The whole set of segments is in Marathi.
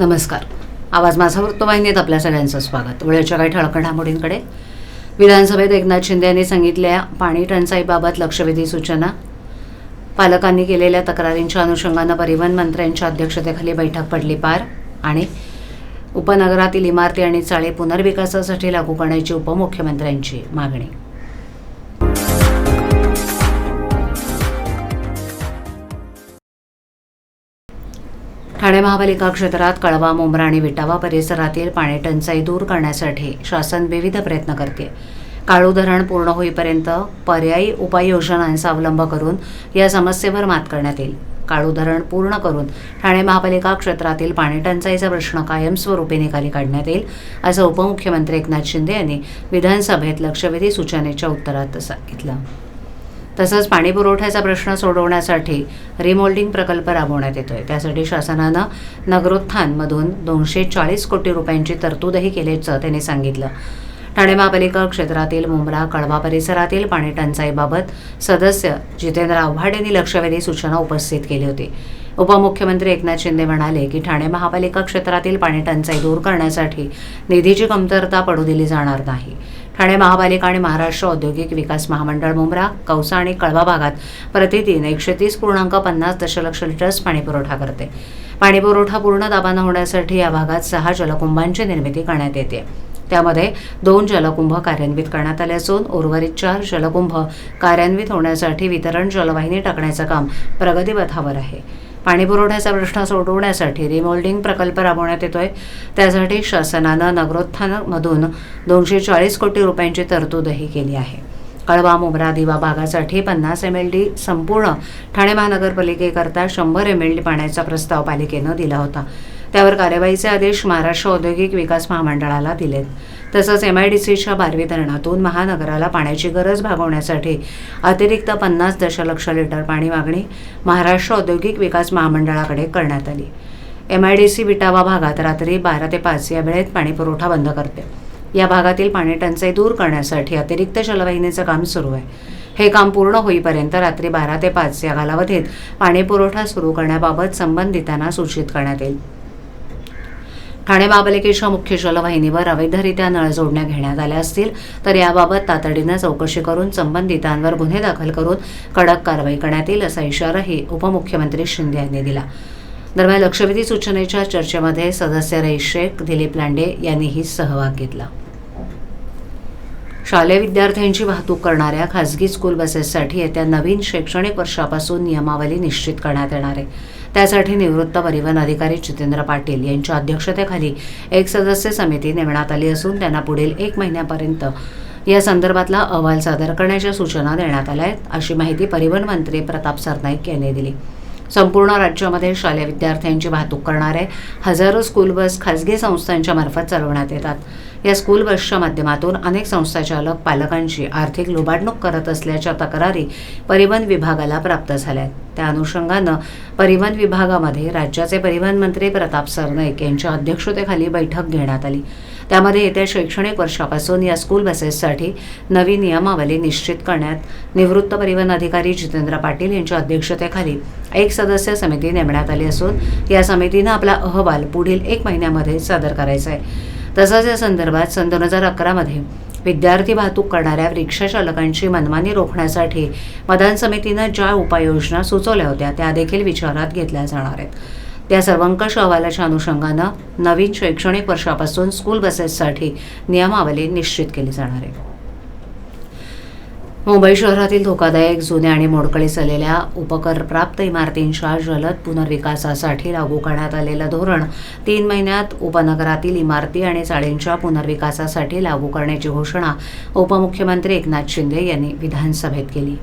नमस्कार. आवाज माझा वृत्तवाहिनीत आपल्या सगळ्यांचं स्वागत. वेळेच्या काही ठळक घडामोडींकडे विधानसभेत एकनाथ शिंदे यांनी सांगितल्या पाणी टंचाईबाबत लक्षवेधी सूचना. पालकांनी केलेल्या तक्रारींच्या अनुषंगानं परिवहन मंत्र्यांच्या अध्यक्षतेखाली बैठक पडली पार आणि उपनगरातील इमारती आणि चाळे पुनर्विकासासाठी लागू करण्याची उपमुख्यमंत्र्यांची मागणी. ठाणे महापालिका क्षेत्रात कळवा मुंब्रा आणि विटावा परिसरातील पाणी टंचाई दूर करण्यासाठी शासन विविध प्रयत्न करते. काळू धरण पूर्ण होईपर्यंत पर्यायी उपाययोजनांचा अवलंब करून या समस्येवर मात करण्यात येईल. काळू धरण पूर्ण करून ठाणे महापालिका क्षेत्रातील पाणी टंचाईचा प्रश्न कायमस्वरूपी निकाली काढण्यात येईल असं उपमुख्यमंत्री एकनाथ शिंदे यांनी विधानसभेत लक्षवेधी सूचनेच्या उत्तरात सांगितलं. तसंच पाणी पुरवठ्याचा प्रश्न सोडवण्यासाठी रिमोल्डिंग प्रकल्प राबवण्यात येतोय. त्यासाठी शासनानं नगरोत्थानमधून दोनशे चाळीस कोटी रुपयांची तरतूदही केल्याचं त्यांनी सांगितलं. ठाणे महापालिका क्षेत्रातील मुंब्रा कळवा परिसरातील पाणी टंचाईबाबत सदस्य जितेंद्र आव्हाड यांनी लक्षवेधी सूचना उपस्थित केली होती. उपमुख्यमंत्री एकनाथ शिंदे म्हणाले की ठाणे महापालिका क्षेत्रातील पाणी टंचाई दूर करण्यासाठी निधीची कमतरता पडू दिली जाणार नाही. ठाणे महापालिका आणि महाराष्ट्र औद्योगिक विकास महामंडळ मुंब्रा कौसा आणि कळवा भागात प्रतिदिन एकशे तीस पूर्णांक पन्नास दशलक्ष लिटर्स पाणीपुरवठा करते. पाणीपुरवठा पूर्ण दाबानं होण्यासाठी या भागात सहा जलकुंभांची निर्मिती करण्यात येते. त्यामध्ये दोन जलकुंभ कार्यान्वित करण्यात आले असून उर्वरित चार जलकुंभ कार्यान्वित होण्यासाठी वितरण जलवाहिनी टाकण्याचं काम प्रगतीपथावर आहे. पाणी पुरवठ्याचा प्रश्न सोडवण्यासाठी रिमोल्डिंग प्रकल्प राबवण्यात येतोय. त्यासाठी शासनानं नगरोत्थानमधून दोनशे चाळीस कोटी रुपयांची तरतूदही केली आहे. कळवा मुंब्रा दिवा भागासाठी पन्नास एम एल डी संपूर्ण ठाणे महानगरपालिकेकरता शंभर एम एल डी पाण्याचा प्रस्ताव पालिकेनं दिला होता. त्यावर कार्यवाहीचे आदेश महाराष्ट्र औद्योगिक विकास महामंडळाला दिलेत. तसंच एम आय डी सीच्या बारवी धरणातून महानगराला पाण्याची गरज भागवण्यासाठी अतिरिक्त पन्नास दशलक्ष लिटर पाणी मागणी महाराष्ट्र औद्योगिक विकास महामंडळाकडे करण्यात आली. M I D C Vitawa भागात रात्री बारा ते पाच या वेळेत पाणीपुरवठा बंद करते. या भागातील पाणी टंचाई दूर करण्यासाठी अतिरिक्त जलवाहिनीचं काम सुरू आहे. हे काम पूर्ण होईपर्यंत रात्री बारा ते पाच या कालावधीत पाणीपुरवठा सुरू करण्याबाबत संबंधितांना सूचित करण्यात येईल. ठाणे महापालिकेच्या मुख्य जलवाहिनीवर अवैधरित्या नळ जोडण्या घेण्यात आल्या असतील तर याबाबत तातडीनं चौकशी करून संबंधितांवर गुन्हे दाखल करून कडक कारवाई करण्यात येईल असा इशाराही उपमुख्यमंत्री शिंदे यांनी दिला. दरम्यान लक्षवेधी सूचनेच्या चर्चेमध्ये सदस्य रईस शेख दिलीप लांडे यांनीही सहभाग घेतला. शालेय विद्यार्थ्यांची वाहतूक करणाऱ्या खासगी स्कूल बसेससाठी येत्या नवीन शैक्षणिक वर्षापासून नियमावली निश्चित करण्यात येणार आहे. त्यासाठी निवृत्त परिवहन अधिकारी जितेंद्र पाटील यांच्या अध्यक्षतेखाली एक सदस्य समिती नेमण्यात आली असून त्यांना पुढील एक महिन्यापर्यंत या संदर्भातला अहवाल सादर करण्याच्या सूचना देण्यात आल्या आहेत अशी माहिती परिवहन मंत्री प्रताप सरनाईक यांनी दिली. संपूर्ण राज्यामध्ये शालेय विद्यार्थ्यांची वाहतूक करणारे हजारो स्कूल बस खासगी संस्थांच्या मार्फत चालवण्यात येतात. या स्कूल बसच्या माध्यमातून अनेक संस्थाचालक पालकांची आर्थिक लुबाडणूक करत असल्याच्या तक्रारी परिवहन विभागाला प्राप्त झाल्या आहेत. त्या अनुषंगानं परिवहन विभागामध्ये राज्याचे परिवहन मंत्री प्रताप सरनाईक यांच्या अध्यक्षतेखाली बैठक घेण्यात आली. त्यामध्ये येत्या शैक्षणिक वर्षापासून या स्कूल बसेससाठी नवी नियमावली निश्चित करण्यात निवृत्त परिवहन अधिकारी जितेंद्र पाटील यांच्या अध्यक्षतेखाली एक सदस्य समिती नेमण्यात आली असून या समितीनं आपला अहवाल पुढील एक महिन्यामध्ये सादर करायचा आहे. तसंच या संदर्भात सन दोन हजार अकरामध्ये विद्यार्थी वाहतूक करणाऱ्या रिक्षाचालकांची मनमानी रोखण्यासाठी मतदान समितीनं ज्या उपाययोजना सुचवल्या होत्या त्या देखील विचारात घेतल्या जाणार आहेत. त्या सर्वंकष अहवालाच्या अनुषंगानं नवीन शैक्षणिक वर्षापासून स्कूल बसेससाठी नियमावली निश्चित केली जाणार आहे. मुंबई शहरातील धोकादायक जुन्या आणि मोडकळीस आलेल्या उपकरप्राप्त इमारतींच्या जलद पुनर्विकासासाठी लागू करण्यात आलेलं धोरण तीन महिन्यात उपनगरातील इमारती आणि चाळींच्या पुनर्विकासासाठी लागू करण्याची घोषणा उपमुख्यमंत्री एकनाथ शिंदे यांनी विधानसभेत केली.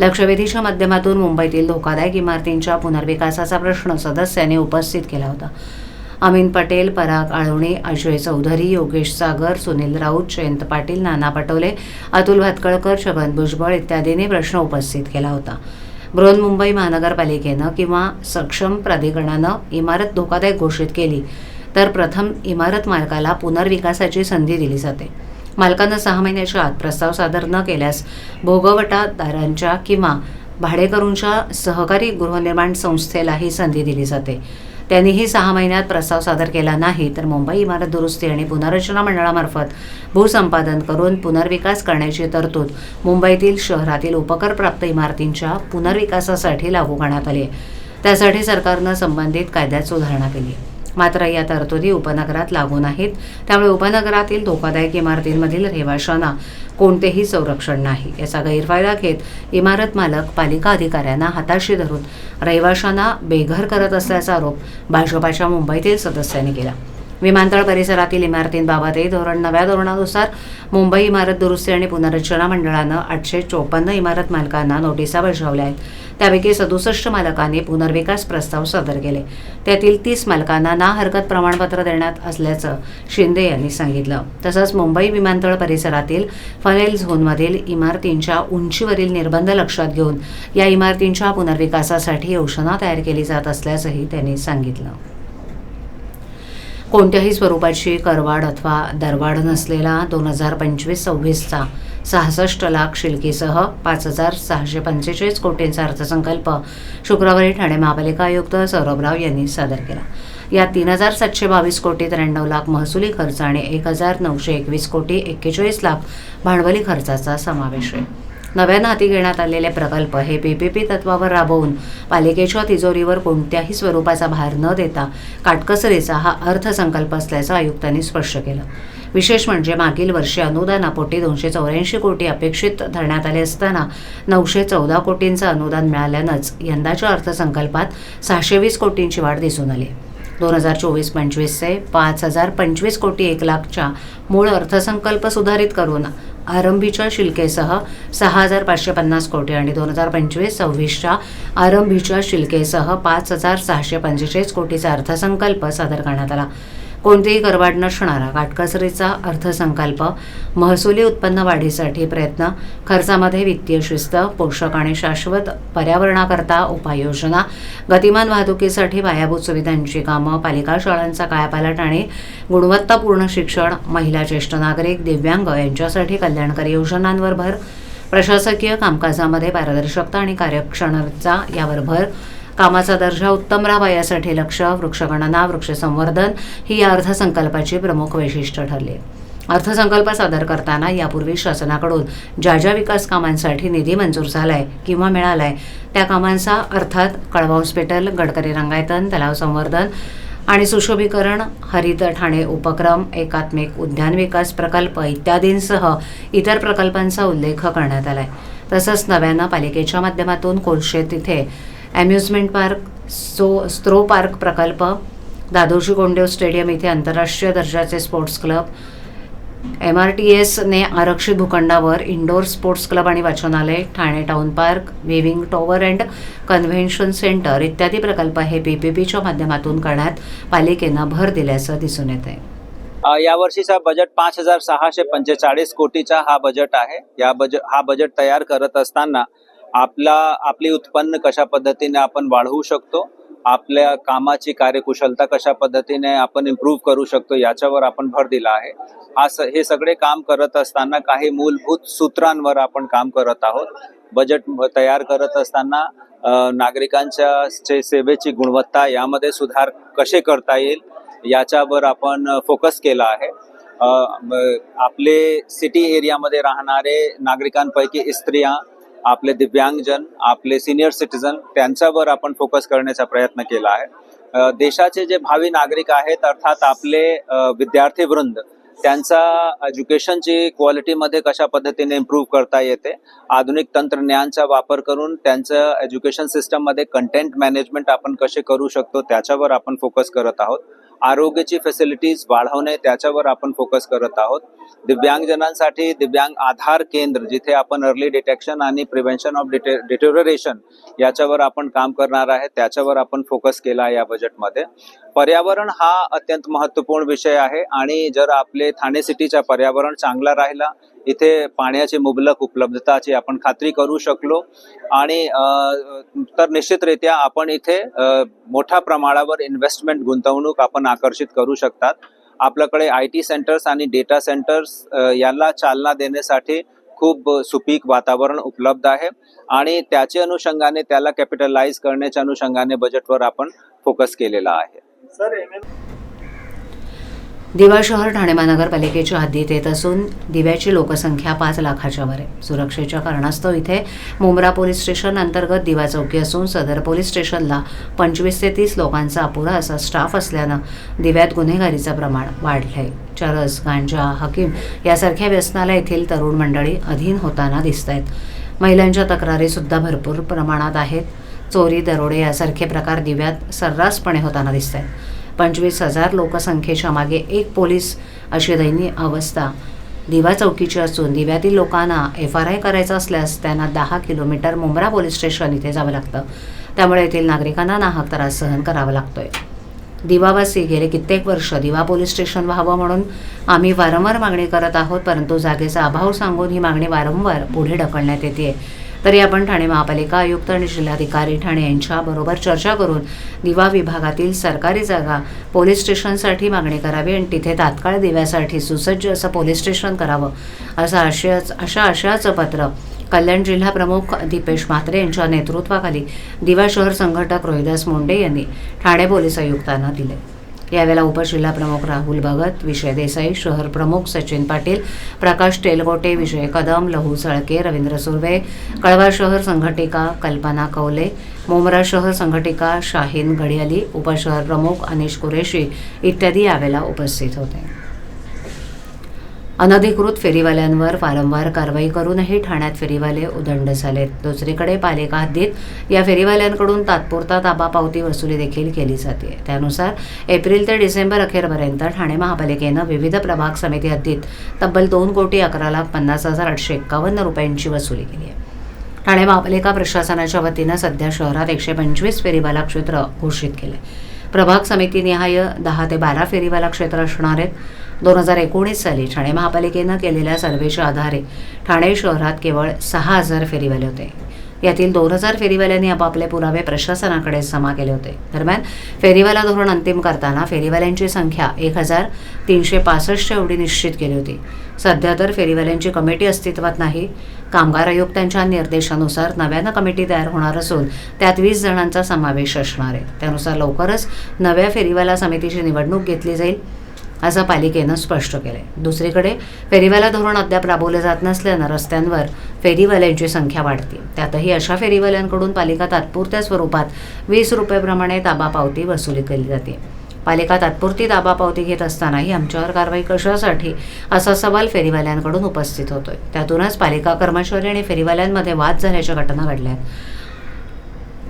लक्षवेधीच्या माध्यमातून मुंबईतील धोकादायक इमारतींच्या पुनर्विकासाचा प्रश्न सदस्यांनी उपस्थित केला होता. अमीन पटेल पराग आळवणे अजय चौधरी योगेश सागर सुनील राऊत जयंत पाटील नाना पटोले अतुल भातकळकर छगन भुजबळ इत्यादींनी प्रश्न उपस्थित केला होता. बृहन्मुंबई महानगरपालिकेनं किंवा सक्षम प्राधिकरणानं इमारत धोकादायक घोषित केली तर प्रथम इमारत मालकाला पुनर्विकासाची संधी दिली जाते. मालकानं सहा महिन्याच्या आत प्रस्ताव सादर न केल्यास भोगवटादारांच्या किंवा भाडेकरूंच्या सहकारी गृहनिर्माण संस्थेला ही संधी दिली जाते. त्यांनीही सहा महिन्यात प्रस्ताव सादर केला नाही तर मुंबई इमारत दुरुस्ती आणि पुनर्रचना मंडळामार्फत भूसंपादन करून पुनर्विकास करण्याची तरतूद मुंबईतील शहरातील उपकरप्राप्त इमारतींच्या पुनर्विकासासाठी लागू करण्यात आली आहे त्यासाठी सरकारनं संबंधित कायद्यात सुधारणा केली आहे. मात्र या तरतुदी उपनगरात लागू नाहीत. त्यामुळे उपनगरातील धोकादायक इमारतींमधील रहिवाशांना कोणतेही संरक्षण नाही. याचा गैरफायदा घेत इमारत मालक पालिका अधिकाऱ्यांना हाताशी धरून रहिवाशांना बेघर करत असल्याचा आरोप भाजपाच्या मुंबईतील सदस्यांनी केला. विमानतळ परिसरातील इमारतींबाबतही धोरण नव्या धोरणानुसार मुंबई इमारत दुरुस्ती आणि पुनर्रचना मंडळानं आठशे चोपन्न इमारत मालकांना नोटिसा बजावल्या आहेत. त्यापैकी सदुसष्ट मालकांनी पुनर्विकास प्रस्ताव सादर केले. त्यातील तीस मालकांना ना हरकत प्रमाणपत्र देण्यात असल्याचं शिंदे यांनी सांगितलं. तसंच मुंबई विमानतळ परिसरातील फनेल झोनमधील इमारतींच्या उंचीवरील निर्बंध लक्षात घेऊन या इमारतींच्या पुनर्विकासासाठी योजना तयार केली जात असल्याचंही त्यांनी सांगितलं. कोणत्याही स्वरूपाची करवाढ अथवा दरवाढ नसलेला दोन हजार पंचवीस सव्वीसचा सहासष्ट लाख शिल्कीसह पाच हजार सहाशे पंचेचाळीस कोटींचा अर्थसंकल्प. शुक्रवारी ठाणे महापालिका आयुक्त सौरभ राव यांनी सादर केला. या तीन हजार सातशे बावीस कोटी त्र्याण्णव लाख महसुली खर्च आणि एक हजार नऊशे एकवीस कोटी एक्केचाळीस लाख भांडवली खर्चाचा समावेश आहे. नव्यानं हाती घेण्यात आलेले प्रकल्प हे पीपीपी तत्वावर राबवून पालिकेच्या तिजोरीवर कोणत्याही स्वरूपाचा भार न देता काटकसरीचा हा अर्थसंकल्प असल्याचं आयुक्तांनी स्पष्ट केलं. विशेष म्हणजे मागील वर्षी अनुदानापोटी दोनशे चौऱ्याऐंशी कोटी अपेक्षित धरण्यात आले असताना नऊशे चौदा कोटींचं अनुदान मिळाल्यानंच यंदाच्या अर्थसंकल्पात सहाशे वीस कोटींची वाढ दिसून आली. दोन हजार चोवीस पंचवीसचे पाच हजार पंचवीस कोटी एक लाखच्या मूळ अर्थसंकल्प सुधारित करून आरंभीच्या शिल्केसह सहा हजार पाचशे पन्नास कोटी आणि दोन हजार पंचवीस सव्वीसच्या आरंभीच्या शिल्केसह पाच हजार सहाशे पंचेचाळीस कोटीचा अर्थसंकल्प सादर करण्यात आला. कोणतीही करवाढ नसणारा काटकसरीचा अर्थसंकल्प महसुली उत्पन्न वाढीसाठी प्रयत्न खर्चामध्ये वित्तीय शिस्त पोषक आणि शाश्वत पर्यावरणाकरता उपाययोजना गतिमान वाहतुकीसाठी पायाभूत सुविधांची कामं पालिका शाळांचा कायापालट आणि गुणवत्तापूर्ण शिक्षण महिला ज्येष्ठ नागरिक दिव्यांग यांच्यासाठी कल्याणकारी योजनांवर भर प्रशासकीय कामकाजामध्ये पारदर्शकता आणि कार्यक्षमता यावर भर कामाचा दर्जा उत्तम राहावा यासाठी लक्ष वृक्षगणना वृक्षसंवर्धन ही या अर्थसंकल्पाची प्रमुख वैशिष्ट्य ठरली. अर्थसंकल्प सादर करताना यापूर्वी शासनाकडून ज्या ज्या विकास कामांसाठी निधी मंजूर झालाय किंवा मिळालाय त्या कामांचा अर्थात कळवा हॉस्पिटल गडकरी रंगायतन तलाव संवर्धन आणि सुशोभीकरण हरित ठाणे उपक्रम एकात्मिक उद्यान विकास प्रकल्प इत्यादींसह इतर प्रकल्पांचा उल्लेख करण्यात आलाय. तसंच नव्यानं पालिकेच्या माध्यमातून कोलशेत तिथे ॲम्युजमेंट पार्क सो स्त्रो पार्क प्रकल्प दादोजी कोंडेव स्टेडियम इथे आंतरराष्ट्रीय दर्जाचे sports club M R T एसने आरक्षित भूखंडावर इंडोर स्पोर्ट्स क्लब आणि वाचनालय Thane town park viewing tower and convention centre इत्यादी प्रकल्प हे पी पी पीच्या माध्यमातून करण्यात पालिकेनं भर दिल्याचं दिसून येत आहे. यावर्षीचा बजेट पाच हजार सहाशे पंचेचाळीस कोटीचा हा बजेट आहे. या बजेट हा बजेट तयार करत असताना आपला आपली उत्पन्न कशा पद्धतीने आपण वाढवू शकतो आपल्या कामाची कार्यकुशलता कशा पद्धतीने आपण इम्प्रूव्ह करू शकतो याच्यावर आपण भर दिला आहे. हा हे सगळे काम करत असताना काही मूलभूत सूत्रांवर आपण काम करत आहोत. बजेट तयार करत असताना नागरिकांच्या चे सेवेची गुणवत्ता यामध्ये सुधार कसे करता येईल याच्यावर आपण फोकस केला आहे. आपले सिटी एरियामध्ये राहणारे नागरिकांपैकी स्त्रिया आपले दिव्यांगजन आपले सिनियर सिटीजन त्यांच्यावर आपण फोकस करण्याचा प्रयत्न केला आहे. देशाचे जे भावी नागरिक आहेत अर्थात आपले विद्यार्थी वृंद त्यांचा एज्युकेशनची क्वालिटीमध्ये कशा पद्धतीने इम्प्रूव्ह करता येते आधुनिक तंत्रज्ञानचा वापर करून त्यांचं एज्युकेशन सिस्टममध्ये कंटेंट मॅनेजमेंट आपण कसे करू शकतो त्याच्यावर आपण फोकस करत आहोत. आरोग्याची फॅसिलिटीज वाढवणे त्याच्यावर आपण फोकस करत आहोत. दिव्यांगजनांसाठी दिव्यांग आधार केंद्र जिथे आपण अर्ली डिटेक्शन आणि प्रिव्हेन्शन ऑफ डिटे डिटेरोरेशन याच्यावर आपण काम करणार आहे त्याच्यावर आपण फोकस केला आहे या बजेटमध्ये पर्यावरण हा अत्यंत महत्त्वपूर्ण विषय आहे आणि जर आपले ठाणे सिटीचा पर्यावरण चांगला राहिला इथे पाण्याची मुबलक उपलब्धताची आपण खात्री करू शकलो. आणि तर निश्चितरित्या आपण इथे मोठ्या प्रमाणावर इन्व्हेस्टमेंट गुंतवणूक आपण आकर्षित करू शकतात. आपल्याकडे आय टी सेंटर्स आणि डेटा सेंटर्स याला चालना देण्यासाठी खूप सुपीक वातावरण उपलब्ध आहे. आणि त्याचे अनुषंगाने त्याला कॅपिटलाइज करण्याच्या अनुषंगाने बजेटवर आपण फोकस केलेला आहे. दिवा शहर ठाणे महानगरपालिकेच्या हद्दीत येत असून दिव्याची लोकसंख्या पाच लाखाच्या वर आहे. सुरक्षेच्या कारणास्तव इथे मुंब्रा पोलीस स्टेशन अंतर्गत दिवा चौकी असून सदर पोलीस स्टेशनला पंचवीस ते तीस लोकांचा अपुरा असा स्टाफ असल्यानं दिव्यात गुन्हेगारीचं प्रमाण वाढलंय. चरस गांजा हकीम यासारख्या व्यसनाला येथील तरुण मंडळी अधीन होताना दिसत आहेत महिलांच्या तक्रारीसुद्धा भरपूर प्रमाणात आहेत. चोरी दरोडे यासारखे प्रकार दिव्यात सर्रासपणे होताना दिसत आहेत पंचवीस हजार लोकसंख्येच्या मागे एक पोलीस अशी दैनीय अवस्था. दिवा चौकीची असून दिव्यातील लोकांना एफ आर आय करायचं असल्यास त्यांना दहा किलोमीटर मुंब्रा पोलीस स्टेशन इथे जावं लागतं. त्यामुळे येथील नागरिकांना नाहक त्रास सहन करावा लागतोय. दिवावासी गेले कित्येक वर्ष दिवा पोलीस स्टेशन व्हावं म्हणून आम्ही वारंवार मागणी करत आहोत परंतु जागेचा अभाव सांगून ही मागणी वारंवार पुढे ढकलण्यात येते तरी आपण ठाणे महापालिका आयुक्त आणि जिल्हाधिकारी ठाणे यांच्याबरोबर चर्चा करून दिवा विभागातील सरकारी जागा पोलीस स्टेशनसाठी मागणी करावी आणि तिथे तात्काळ दिव्यासाठी सुसज्ज असं पोलीस स्टेशन करावं असं आशयाच अशा आशयाचं पत्र कल्याण जिल्हा प्रमुख दीपेश म्हात्रे यांच्या नेतृत्वाखाली दिवा शहर संघटक रोहिदास मुंडे यांनी ठाणे पोलीस आयुक्तांना दिले. यावेळेला उपजिल्हा प्रमुख राहुल भगत विजय देसाई शहर प्रमुख सचिन पाटील प्रकाश तेलगोटे विजय कदम लहू सळके रवींद्र सुर्वे कळवा शहर संघटिका कल्पना कौले मोमरा शहर संघटिका शाहीन घडियाली उपशहर प्रमुख अनिश कुरेशी इत्यादी यावेळेला उपस्थित होते. अनधिकृत फेरीवाल्यांवर वारंवार कारवाई करूनही ठाण्यात फेरीवाले उदंड झालेत. दुसरीकडे पालिका हद्दीत या फेरीवाल्यांकडून तात्पुरता ताबा पावती वसुली देखील केली जाते. त्यानुसार एप्रिल ते डिसेंबर अखेरपर्यंत ठाणे महापालिकेनं विविध प्रभाग समिती हद्दीत तब्बल दोन कोटी अकरा लाख पन्नास हजार आठशे एक्कावन्न रुपयांची वसुली केली आहे. ठाणे महापालिका प्रशासनाच्या वतीनं सध्या शहरात एकशे पंचवीस फेरीवाला क्षेत्र घोषित केले प्रभाग समितीनिहाय दहा ते बारा फेरीवाला क्षेत्र असणार आहेत. दोन हजार एकोणीस साली ठाणे महापालिकेनं केलेल्या सर्वेच्या आधारे ठाणे शहरात केवळ सहा हजार फेरीवाले होते. यातील दोन हजार फेरीवाल्यांनी आपापले पुरावे प्रशासनाकडे जमा केले होते. दरम्यान फेरीवाला धोरण अंतिम करताना फेरीवाल्यांची संख्या एक हजार तीनशे पासष्ट एवढी निश्चित केली होती. सध्या तर फेरीवाल्यांची कमिटी अस्तित्वात नाही. कामगार आयुक्तांच्या निर्देशानुसार नव्यानं कमिटी तयार होणार असून त्यात वीस जणांचा समावेश असणार आहे. त्यानुसार लवकरच नव्या फेरीवाला समितीची निवडणूक घेतली जाईल. असं पालिकेनं स्पष्ट केलंय. दुसरीकडे फेरीवाला धोरण अद्याप राबवलं जात नसल्यानं रस्त्यांवर फेरीवाल्यांची संख्या वाढते. त्यातही अशा फेरीवाल्यांकडून पालिका तात्पुरत्या स्वरूपात वीस रुपयेप्रमाणे ताबा पावती वसुली केली जाते. पालिका तात्पुरती ताबा पावती घेत असतानाही आमच्यावर कारवाई कशासाठी असा सवाल फेरीवाल्यांकडून उपस्थित होतोय. त्यातूनच पालिका कर्मचारी आणि फेरीवाल्यांमध्ये वाद झाल्याच्या घटना घडल्या आहेत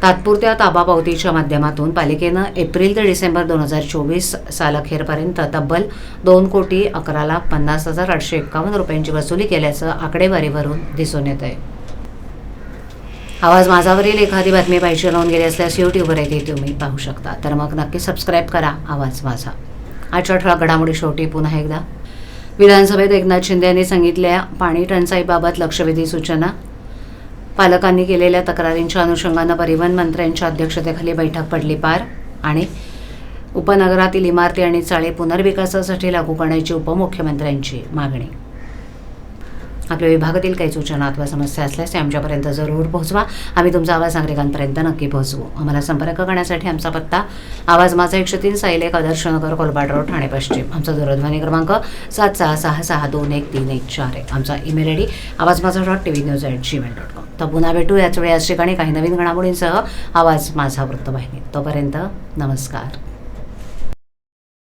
तात्पुरत्या ताबा पावतीच्या माध्यमातून पालिकेनं एप्रिल ते डिसेंबर दोन हजार चोवीस सालअखेरपर्यंत तब्बल दोन कोटी अकरा लाख पन्नास हजार आठशे एक्कावन्न रुपयांची वसुली केल्याचं आकडेवारीवरून दिसून येत आहे आवाज माझावरील एखादी बातमी पाहिजे लावून गेली असल्यास यूट्यूबवर तुम्ही पाहू शकता. तर मग नक्की सबस्क्राईब करा आवाज माझा. आजच्या ठळक घडामोडी शेवटी पुन्हा एकदा. विधानसभेत एकनाथ शिंदे यांनी सांगितल्या पाणी टंचाईबाबत लक्षवेधी सूचना. पालकांनी केलेल्या तक्रारींच्या अनुषंगानं परिवहन मंत्र्यांच्या अध्यक्षतेखाली बैठक पडली पार आणि उपनगरातील इमारती आणि चाळे पुनर्विकासासाठी लागू करण्याची उपमुख्यमंत्र्यांची मागणी. आपल्या विभागातील काही सूचना अथवा समस्या असल्यास ते आमच्यापर्यंत जरूर पोहोचवा. आम्ही तुमचा आवाज नागरिकांपर्यंत नक्की पोहोचवू. आम्हाला संपर्क करण्यासाठी आमचा पत्ता आवाज माझा एकशे तीन साईल आदर्श नगर कोलबाड रोड ठाणे पश्चिम. आमचा दूरध्वनी क्रमांक सात सहा सहा सहा दोन एक तीन एक चार आहे. आमचा email I D Awaaz Maza dot T V news at Gmail dot com. तर पुन्हा भेटू याच वेळी याच ठिकाणी काही नवीन घडामोडींसह आवाज माझा वृत्तवाहिनी. तोपर्यंत नमस्कार.